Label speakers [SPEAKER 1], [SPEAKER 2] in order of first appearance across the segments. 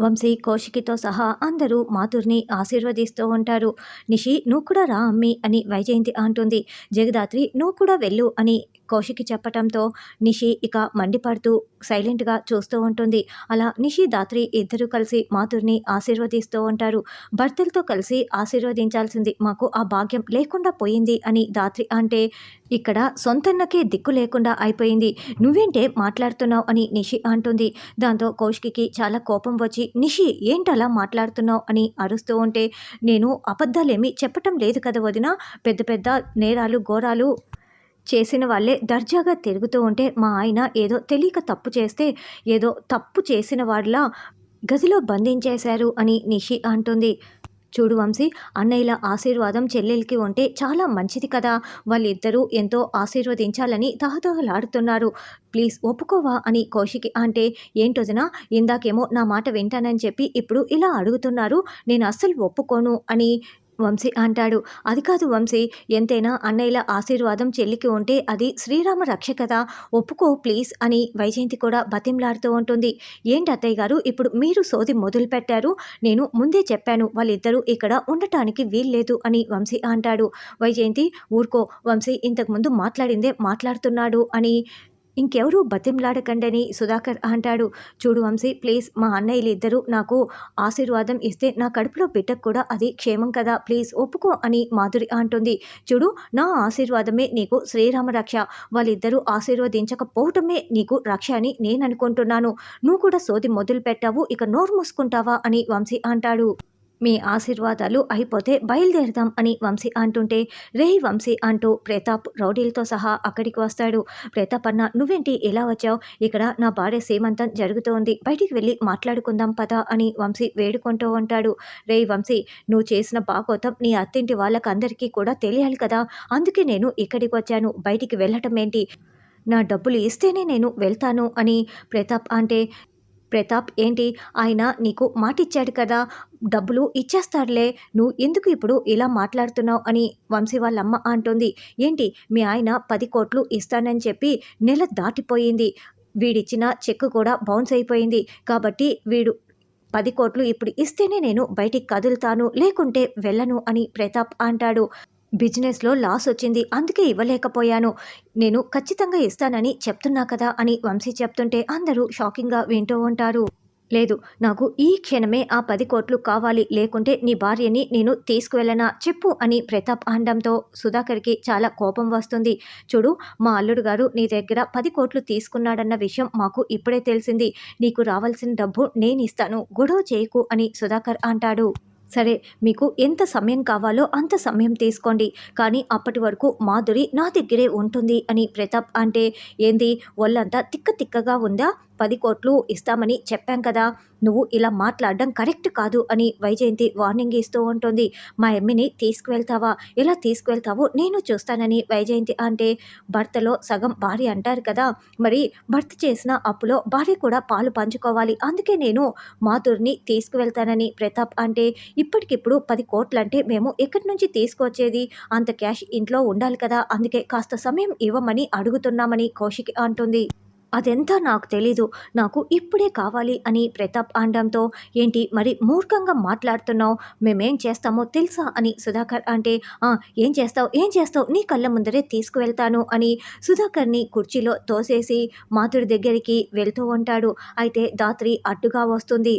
[SPEAKER 1] వంశీ కౌశికితో సహా అందరూ మాధుర్ని ఆశీర్వదిస్తూ ఉంటారు. నిషి నువ్వు కూడా రా అమ్మి అని వైజయంతి అంటుంది. జగదాత్రి నువ్వు కూడా వెళ్ళు అని కౌశికి చెప్పటంతో నిషి ఇక మండిపడుతూ సైలెంట్గా చూస్తూ ఉంటుంది. అలా నిషి దాత్రి ఇద్దరు కలిసి మాధుర్ని ఆశీర్వదిస్తూ ఉంటారు. భర్తలతో కలిసి ఆశీర్వదించాల్సింది మాకు ఆ భాగ్యం లేకుండా పోయింది అని దాత్రి అంటే ఇక్కడ సొంతన్నకే దిక్కు లేకుండా అయిపోయింది. నువ్వేంటే మాట్లాడుతున్నావు అని నిషి అంటుంది. దాంతో కౌశికి చాలా కోపం వచ్చి నిషి ఏంటలా మాట్లాడుతున్నావు అని అరుస్తూ ఉంటే నేను అబద్ధాలేమీ చెప్పటం లేదు కదా వదిన? పెద్ద పెద్ద నేరాలు ఘోరాలు చేసిన వాళ్ళే దర్జాగా తిరుగుతూ ఉంటే మా ఆయన ఏదో తెలియక తప్పు చేస్తే ఏదో తప్పు చేసిన వాళ్ళ గదిలో బంధించేశారు అని నిషి అంటుంది. చూడు వంశీ అన్నయ్యల ఆశీర్వాదం చెల్లెలికి ఉంటే చాలా మంచిది కదా. వాళ్ళిద్దరూ ఎంతో ఆశీర్వదించాలని తహతహలాడుతున్నారు ప్లీజ్ ఒప్పుకోవా అని కౌశికి అంటే ఏంటొదినా ఇందాకేమో నా మాట వింటానని చెప్పి ఇప్పుడు ఇలా అడుగుతున్నారు. నేను అస్సలు ఒప్పుకోను అని వంశీ అంటాడు. అది కాదు వంశీ ఎంతైనా అన్నయ్యల ఆశీర్వాదం చెల్లికి ఉంటే అది శ్రీరామ రక్ష కదా ఒప్పుకో ప్లీజ్ అని వైజయంతి కూడా బతింలాడుతూ ఉంటుంది. ఏంటి అత్తయ్య గారు ఇప్పుడు మీరు సోది మొదలు పెట్టారు. నేను ముందే చెప్పాను వాళ్ళిద్దరూ ఇక్కడ ఉండటానికి వీల్లేదు అని వంశీ అంటాడు. వైజయంతి ఊరుకో వంశీ ఇంతకుముందు మాట్లాడిందే మాట్లాడుతున్నాడు అని ఇంకెవరూ బతింలాడకండని సుధాకర్ అంటాడు. చూడు వంశీ ప్లీజ్ మా అన్నయ్యలు ఇద్దరు నాకు ఆశీర్వాదం ఇస్తే నా కడుపులో బిడ్డకు కూడా అది క్షేమం కదా ప్లీజ్ ఒప్పుకో అని మాధురి అంటుంది. చూడు నా ఆశీర్వాదమే నీకు శ్రీరామ రక్ష వాళ్ళిద్దరూ ఆశీర్వదించకపోవటమే నీకు రక్ష అని నేను అనుకుంటున్నాను నువ్వు కూడా సోది మొదలు పెట్టావు ఇక నోరు మూసుకుంటావా అని వంశీ అంటాడు. మీ ఆశీర్వాదాలు అయిపోతే బయలుదేరదాం అని వంశీ అంటుంటే రే వంశీ అంటూ ప్రతాప్ రౌడీలతో సహా అక్కడికి వస్తాడు. ప్రతాప్ అన్న నువ్వేంటి ఎలా వచ్చావు? ఇక్కడ నా భార్య సీమంతం జరుగుతోంది. బయటికి వెళ్ళి మాట్లాడుకుందాం పద అని వంశీ వేడుకుంటూ ఉంటాడు. రే వంశీ నువ్వు చేసిన బాగోతం నీ అత్తింటి వాళ్ళకందరికీ కూడా తెలియాలి కదా. అందుకే నేను ఇక్కడికి వచ్చాను. బయటికి వెళ్ళటం ఏంటి? నా డబ్బులు ఇస్తేనే నేను వెళ్తాను అని ప్రతాప్ అంటే ప్రతాప్ ఏంటి? ఆయన నీకు మాటిచ్చాడు కదా? డబ్బులు ఇచ్చేస్తాడులే. నువ్వు ఎందుకు ఇప్పుడు ఇలా మాట్లాడుతున్నావు? అని వంశీ వాళ్ళ అమ్మ అంటుంది. ఏంటి? మీ ఆయన పది కోట్లు ఇస్తానని చెప్పి నెల దాటిపోయింది. వీడిచ్చిన చెక్ కూడా బౌన్స్ అయిపోయింది. కాబట్టి వీడు పది కోట్లు ఇప్పుడు ఇస్తేనే నేను బయటికి కదులుతాను. లేకుంటే వెళ్ళను అని ప్రతాప్ అంటాడు. బిజినెస్లో లాస్ వచ్చింది అందుకే ఇవ్వలేకపోయాను. నేను ఖచ్చితంగా ఇస్తానని చెప్తున్నా కదా అని వంశీ చెప్తుంటే అందరూ షాకింగ్గా వింటూ ఉంటారు. లేదు నాకు ఈ క్షణమే ఆ పది కోట్లు కావాలి లేకుంటే నీ భార్యని నేను తీసుకువెళ్ళనా చెప్పు అని ప్రతాప్ అనడంతో సుధాకర్కి చాలా కోపం వస్తుంది. చూడు మా అల్లుడు గారు నీ దగ్గర పది కోట్లు తీసుకున్నాడన్న విషయం మాకు ఇప్పుడే తెలిసింది. నీకు రావాల్సిన డబ్బు నేను ఇస్తాను గొడవ చేయకు అని సుధాకర్ అంటాడు. సరే మీకు ఎంత సమయం కావాలో అంత సమయం తీసుకోండి. కానీ అప్పటి వరకు మాధురి నా దగ్గరే ఉంటుంది అని ప్రతాప్ అంటే ఏంది? ఒళ్ళంతా తిక్క తిక్కగా ఉందా? పది కోట్లు ఇస్తామని చెప్పాం కదా. నువ్వు ఇలా మాట్లాడడం కరెక్ట్ కాదు అని వైజయంతి వార్నింగ్ ఇస్తూ ఉంటుంది. మా ఎమ్మిని తీసుకువెళ్తావా? ఎలా తీసుకువెళ్తావో నేను చూస్తానని వైజయంతి అంటే భర్తలో సగం భార్య అంటారు కదా. మరి భర్త చేసిన అప్పులో భార్య కూడా పాలు పంచుకోవాలి. అందుకే నేను మాధుర్ని తీసుకువెళ్తానని ప్రతాప్ అంటే ఇప్పటికిప్పుడు పది కోట్లంటే మేము ఎక్కడి నుంచి తీసుకొచ్చేది అంత క్యాష్ ఇంట్లో ఉండాలి కదా. అందుకే కాస్త సమయం ఇవ్వమని అడుగుతున్నామని కౌశిక్ అంటుంది. అదెంత నాకు తెలీదు. నాకు ఇప్పుడే కావాలి అని ప్రతాప్ అనడంతో ఏంటి మరి మూర్ఖంగా మాట్లాడుతున్నావు? మేమేం చేస్తామో తెలుసా అని సుధాకర్ అంటే ఏం చేస్తావు? ఏం చేస్తావు? నీ కళ్ళ ముందరే తీసుకువెళ్తాను అని సుధాకర్ని కుర్చీలో తోసేసి మాధురి దగ్గరికి వెళ్తూ ఉంటాడు. అయితే దాత్రి అడ్డుగా వస్తుంది.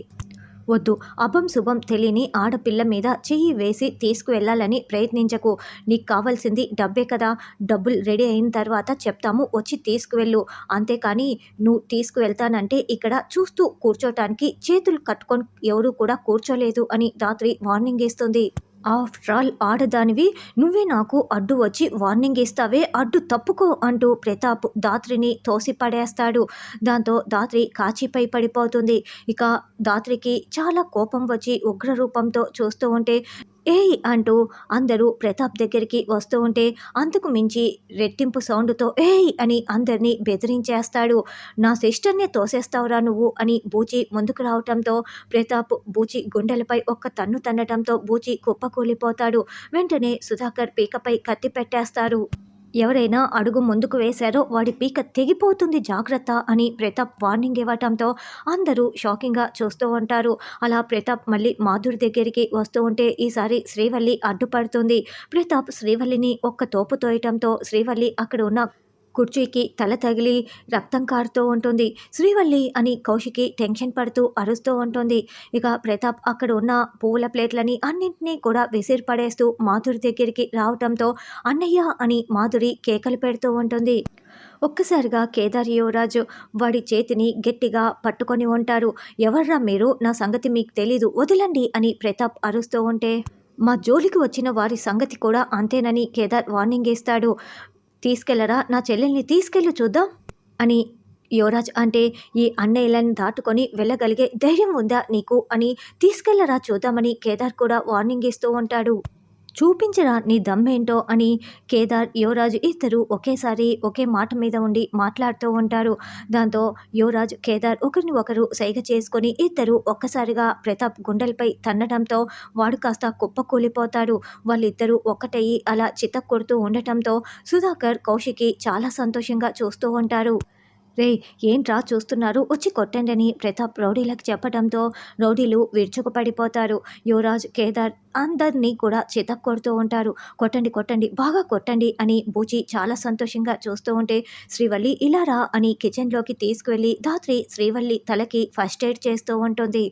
[SPEAKER 1] వద్దు. అభం శుభం తెలియని ఆడపిల్ల మీద చెయ్యి వేసి తీసుకువెళ్ళాలని ప్రయత్నించకు. నీకు కావాల్సింది డబ్బే కదా. డబ్బులు రెడీ అయిన తర్వాత చెప్తాము. వచ్చి తీసుకువెళ్ళు. అంతేకాని నువ్వు తీసుకువెళ్తానంటే ఇక్కడ చూస్తూ కూర్చోటానికి చేతులు కట్టుకొని ఎవరు కూడా కూర్చోలేదు అని రాత్రి వార్నింగ్ ఇస్తుంది. ఆఫ్టర్ ఆల్ ఆడదానివి నువ్వే నాకు అడ్డు వచ్చి వార్నింగ్ ఇస్తావే అడ్డు తప్పుకో అంటూ ప్రతాప్ దాత్రిని తోసి పడేస్తాడు దాంతో దాత్రి కాచిపై పడిపోతుంది. ఇక దాత్రికి చాలా కోపం వచ్చి ఉగ్ర రూపంతో చూస్తూ ఉంటే ఏయ్ అంటూ అందరూ ప్రతాప్ దగ్గరికి వస్తూ ఉంటే అంతకు మించి రెట్టింపు సౌండ్తో ఏయ్ అని అందరినీ బెదిరించేస్తాడు. నా సిస్టర్నే తోసేస్తావురా నువ్వు అని బూచి ముందుకు రావటంతో ప్రతాప్ బూచి గుండెలపై ఒక్క తన్ను తన్నటంతో బూచి కుప్పకూలిపోతాడు. వెంటనే సుధాకర్ పీకపై కత్తి పెట్టేస్తారు ఎవరైనా అడుగు ముందుకు వేశారో వాడి పీక తెగిపోతుంది జాగ్రత్త అని ప్రతాప్ వార్నింగ్ ఇవ్వటంతో అందరూ షాకింగ్గా చూస్తూ ఉంటారు. అలా ప్రతాప్ మళ్ళీ మాధురి దగ్గరికి వస్తూ ఉంటే ఈసారి శ్రీవల్లి అడ్డుపడుతుంది. ప్రతాప్ శ్రీవల్లిని ఒక్క తోపు తోయటంతో శ్రీవల్లి అక్కడ ఉన్న కుర్చీకి తల తగిలి రక్తం కారుతూ ఉంటుంది. శ్రీవల్లి అని కౌశికి టెన్షన్ పడుతూ అరుస్తూ ఉంటుంది. ఇక ప్రతాప్ అక్కడ ఉన్న పూల ప్లేట్లని అన్నింటినీ కూడా విసిరి పడేస్తూ మాధురి దగ్గరికి రావటంతో అన్నయ్య అని మాధురి కేకలు పెడుతూ ఉంటుంది. ఒక్కసారిగా కేదార్ యువరాజు వాడి చేతిని గట్టిగా పట్టుకొని ఉంటారు. ఎవర్రా మీరు? నా సంగతి మీకు తెలీదు. వదలండి అని ప్రతాప్ అరుస్తూ ఉంటే మా జోలికి వచ్చిన వారి సంగతి కూడా అంతేనని కేదార్ వార్నింగ్ ఇస్తాడు. తీసుకెళ్ళరా? నా చెల్లెల్ని తీసుకెళ్ళి చూద్దాం అని యువరాజ్ అంటే ఈ అన్నయ్యలను దాటుకొని వెళ్ళగలిగే ధైర్యం ఉందా నీకు అని తీసుకెళ్ళరా చూద్దామని కేదార్ కూడా వార్నింగ్ ఇస్తూ ఉంటాడు. చూపించరా నీ దమ్మేంటో అని కేదార్ యువరాజు ఇద్దరు ఒకేసారి ఒకే మాట మీద ఉండి మాట్లాడుతూ ఉంటారు. దాంతో యువరాజ్ కేదార్ ఒకరిని ఒకరు సైగ చేసుకొని ఇద్దరు ఒక్కసారిగా ప్రతాప్ గుండెలపై తన్నడంతో వాడు కాస్త కుప్పకూలిపోతాడు. వాళ్ళిద్దరూ ఒక్కటయ్యి అలా చితక్కొడుతూ ఉండటంతో సుధాకర్ కౌశికి చాలా సంతోషంగా చూస్తూ ఉంటారు. రే ఏంట్రా చూస్తున్నారు? వచ్చి కొట్టండి అని ప్రతాప్ రౌడీలకు చెప్పడంతో రౌడీలు విరుచుకుపడిపోతారు. యువరాజ్ కేదార్ అందరినీ కూడా చితక్ కొడుతూ ఉంటారు. కొట్టండి కొట్టండి బాగా కొట్టండి అని బూచి చాలా సంతోషంగా చూస్తూ ఉంటే శ్రీవల్లి ఇలా రా అని కిచెన్లోకి తీసుకువెళ్ళి ధాత్రి శ్రీవల్లి తలకి ఫస్ట్ ఎయిడ్ చేస్తూ ఉంటుంది.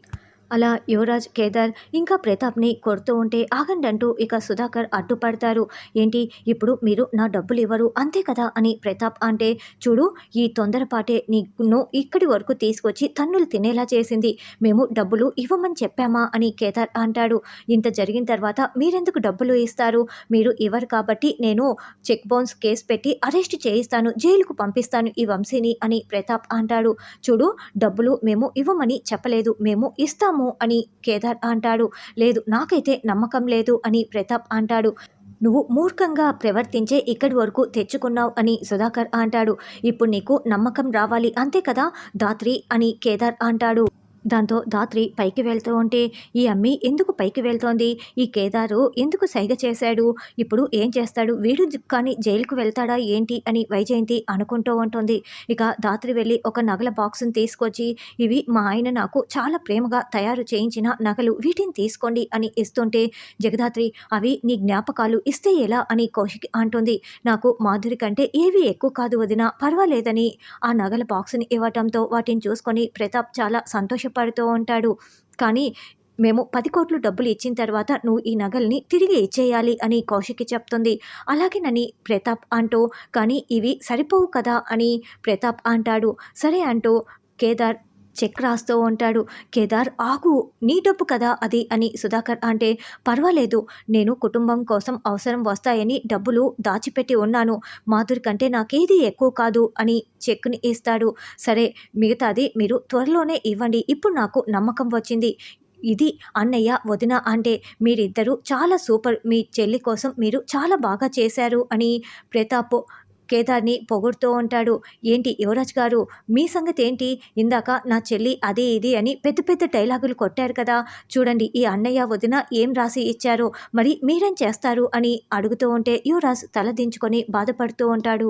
[SPEAKER 1] అలా యువరాజ్ కేదార్ ఇంకా ప్రతాప్ని కొడుతూ ఉంటే ఆగండి అంటూ ఇక సుధాకర్ అడ్డుపడతారు. ఏంటి? ఇప్పుడు మీరు నా డబ్బులు ఇవ్వరు అంతే కదా అని ప్రతాప్ అంటే చూడు ఈ తొందరపాటే నీను ఇక్కడి వరకు తీసుకొచ్చి తన్నులు తినేలా చేసింది. మేము డబ్బులు ఇవ్వమని చెప్పామా అని కేదార్ అంటాడు. ఇంత జరిగిన తర్వాత మీరెందుకు డబ్బులు ఇస్తారు? మీరు ఇవ్వరు కాబట్టి నేను చెక్ బౌన్స్ కేసు పెట్టి అరెస్ట్ చేయిస్తాను జైలుకు పంపిస్తాను ఈ వంశీని అని ప్రతాప్ అంటాడు. చూడు డబ్బులు మేము ఇవ్వమని చెప్పలేదు మేము ఇస్తాము అని కేదార్ అంటాడు. లేదు నాకైతే నమ్మకం లేదు అని ప్రతాప్ అంటాడు. నువ్వు మూర్ఖంగా ప్రవర్తించే ఇక్కడి వరకు తెచ్చుకున్నావు అని సుధాకర్ అంటాడు. ఇప్పుడు నీకు నమ్మకం రావాలి అంతే కదా దాత్రి అని కేదార్ అంటాడు. దాంతో దాత్రి పైకి వెళ్తూ ఉంటే ఈ అమ్మి ఎందుకు పైకి వెళ్తోంది? ఈ కేదారు ఎందుకు సైగ చేశాడు? ఇప్పుడు ఏం చేస్తాడు? వీడు కానీ జైలుకు వెళ్తాడా ఏంటి? అని వైజయంతి అనుకుంటూ ఉంటుంది. ఇక దాత్రి వెళ్ళి ఒక నగల బాక్స్ని తీసుకొచ్చి ఇవి మా ఆయన నాకు చాలా ప్రేమగా తయారు చేయించిన నగలు వీటిని తీసుకోండి అని ఇస్తుంటే జగదాత్రి అవి నీ జ్ఞాపకాలు ఇస్తే ఎలా? అని కౌశిక్ అంటుంది. నాకు మాధురి కంటే ఏవి ఎక్కువ కాదు వదిన పర్వాలేదని. ఆ నగల బాక్స్ని ఇవ్వటంతో వాటిని చూసుకొని ప్రతాప్ చాలా సంతోషపడుతూ ఉంటాడు. కానీ మేము పది కోట్లు డబ్బులు ఇచ్చిన తర్వాత నువ్వు ఈ నగల్ని తిరిగి ఇచ్చేయాలి అని కౌశికి చెప్తుంది. అలాగేనని ప్రతాప్ అంటూ కానీ ఇవి సరిపోవు కదా అని ప్రతాప్ అంటాడు. సరే అంటూ కేదార్ చెక్ రాస్తూ ఉంటాడు. కేదార్ ఆగు నీ డబ్బు కదా అది అని సుధాకర్ అంటే పర్వాలేదు నేను కుటుంబం కోసం అవసరం వస్తాయని డబ్బులు దాచిపెట్టి ఉన్నాను. మాధురి కంటే నాకేది ఎక్కువ కాదు అని చెక్ని ఇస్తాడు. సరే మిగతాది మీరు త్వరలోనే ఇవ్వండి ఇప్పుడు నాకు నమ్మకం వచ్చింది. ఇది అన్నయ్య వదిన అంటే మీరిద్దరూ చాలా సూపర్ మీ చెల్లి కోసం మీరు చాలా బాగా చేశారు అని ప్రతాప్ కేదార్ని పొగుడుతూ ఉంటాడు. ఏంటి యువరాజ్ గారు మీ సంగతి ఏంటి? ఇందాక నా చెల్లి అదే ఇది అని పెద్ద పెద్ద డైలాగులు కొట్టారు కదా. చూడండి ఈ అన్నయ్య వదిన ఏం రాసి ఇచ్చారో మరి మీరేం చేస్తారు అని అడుగుతూ ఉంటే యువరాజ్ తల దించుకొని బాధపడుతూ ఉంటాడు.